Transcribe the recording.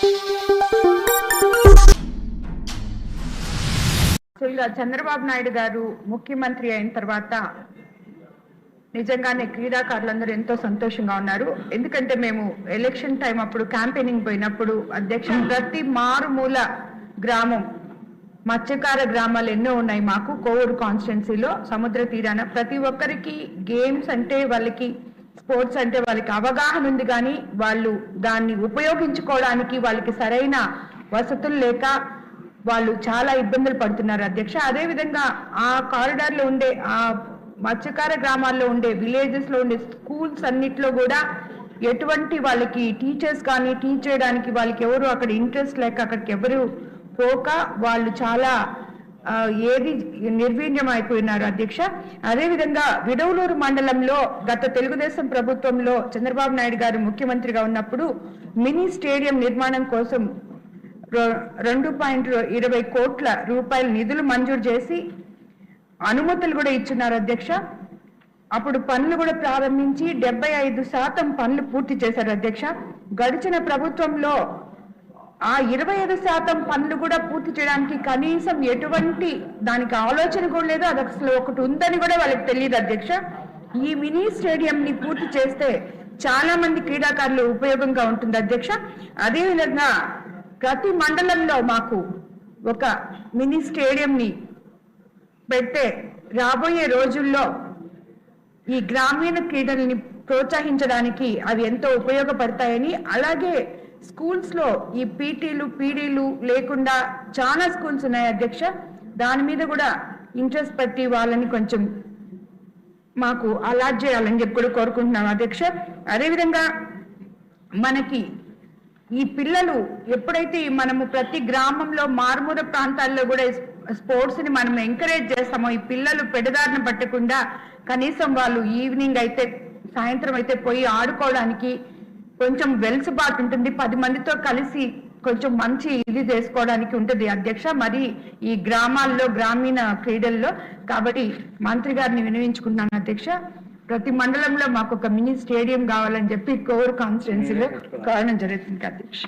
So ఇలా చంద్రబాబు నాయుడు గారు ముఖ్యమంత్రి అయిన తర్వాత నిజంగానే క్రీడాకారులందరూ ఎంతో సంతోషంగా ఉన్నారు. ఎందుకంటే మేము ఎలక్షన్ టైం అప్పుడు క్యాంపెయినింగ్ పోయినప్పుడు అధ్యక్ష ప్రతి మారుమూల గ్రామం మత్స్యకార గ్రామాలు ఎన్నో ఉన్నాయి మాకు కోవూరు కాన్స్టిట్యున్సీలో సముద్ర తీరాన. ప్రతి ఒక్కరికి గేమ్స్ అంటే వాళ్ళకి స్పోర్ట్స్ అంటే వాళ్ళకి అవగాహన ఉంది కానీ వాళ్ళు దాన్ని ఉపయోగించుకోవడానికి వాళ్ళకి సరైన వసతులు లేక వాళ్ళు చాలా ఇబ్బందులు పడుతున్నారు అధ్యక్ష. అదేవిధంగా ఆ కారిడార్లో ఉండే ఆ మత్స్యకార గ్రామాల్లో ఉండే విలేజెస్లో ఉండే స్కూల్స్ అన్నిట్లో కూడా ఎటువంటి వాళ్ళకి టీచర్స్ కానీ టీచ్ చేయడానికి వాళ్ళకి ఎవరు అక్కడ ఇంట్రెస్ట్ లేక అక్కడికి ఎవరు పోక వాళ్ళు చాలా ఏది నిర్వీర్యం అధ్యక్ష? అదేవిధంగా విడవలూరు మండలంలో గత తెలుగుదేశం ప్రభుత్వంలో చంద్రబాబు నాయుడు గారు ముఖ్యమంత్రిగా ఉన్నప్పుడు మినీ స్టేడియం నిర్మాణం కోసం రెండు పాయింట్ ఇరవై కోట్ల రూపాయల నిధులు మంజూరు చేసి అనుమతులు కూడా ఇచ్చున్నారు అధ్యక్ష. అప్పుడు పనులు కూడా ప్రారంభించి డెబ్బై ఐదు శాతం పనులు పూర్తి చేశారు అధ్యక్ష. గడిచిన ప్రభుత్వంలో ఆ ఇరవై ఐదు శాతం పనులు కూడా పూర్తి చేయడానికి కనీసం ఎటువంటి దానికి ఆలోచన కూడా లేదు. అది అసలు ఒకటి ఉందని కూడా వాళ్ళకి తెలియదు అధ్యక్ష. ఈ మినీ స్టేడియం ని పూర్తి చేస్తే చాలా మంది క్రీడాకారులు ఉపయోగంగా ఉంటుంది అధ్యక్ష. అదేవిధంగా ప్రతి మండలంలో మాకు ఒక మినీ స్టేడియం ని పెడితే రాబోయే రోజుల్లో ఈ గ్రామీణ క్రీడల్ని ప్రోత్సహించడానికి అవి ఎంతో ఉపయోగపడతాయని అలాగే స్కూల్స్లో ఈ పీటీలు పీడీలు లేకుండా చాలా స్కూల్స్ ఉన్నాయి అధ్యక్ష. దాని మీద కూడా ఇంట్రెస్ట్ పెట్టి వాళ్ళని కొంచెం మాకు అలాట్ చేయాలని చెప్పి కూడా కోరుకుంటున్నాం అధ్యక్ష. అదేవిధంగా మనకి ఈ పిల్లలు ఎప్పుడైతే మనము ప్రతి గ్రామంలో మారుమూల ప్రాంతాల్లో కూడా స్పోర్ట్స్ని మనం ఎంకరేజ్ చేస్తామో ఈ పిల్లలు పెడదారిన పట్టకుండా కనీసం వాళ్ళు ఈవినింగ్ అయితే సాయంత్రం అయితే పోయి ఆడుకోవడానికి కొంచెం వెలుసుబాటు ఉంటుంది. పది మందితో కలిసి కొంచెం మంచి ఇది చేసుకోవడానికి ఉంటుంది. అధ్యక్ష మరి ఈ గ్రామాల్లో గ్రామీణ క్రీడల్లో కాబట్టి మంత్రి గారిని వినియోగించుకుంటున్నాను అధ్యక్ష. ప్రతి మండలంలో మాకు ఒక మినీ స్టేడియం కావాలని చెప్పి కోర్ కాన్స్టిట్యున్సీలో కావడం జరుగుతుంది అధ్యక్ష.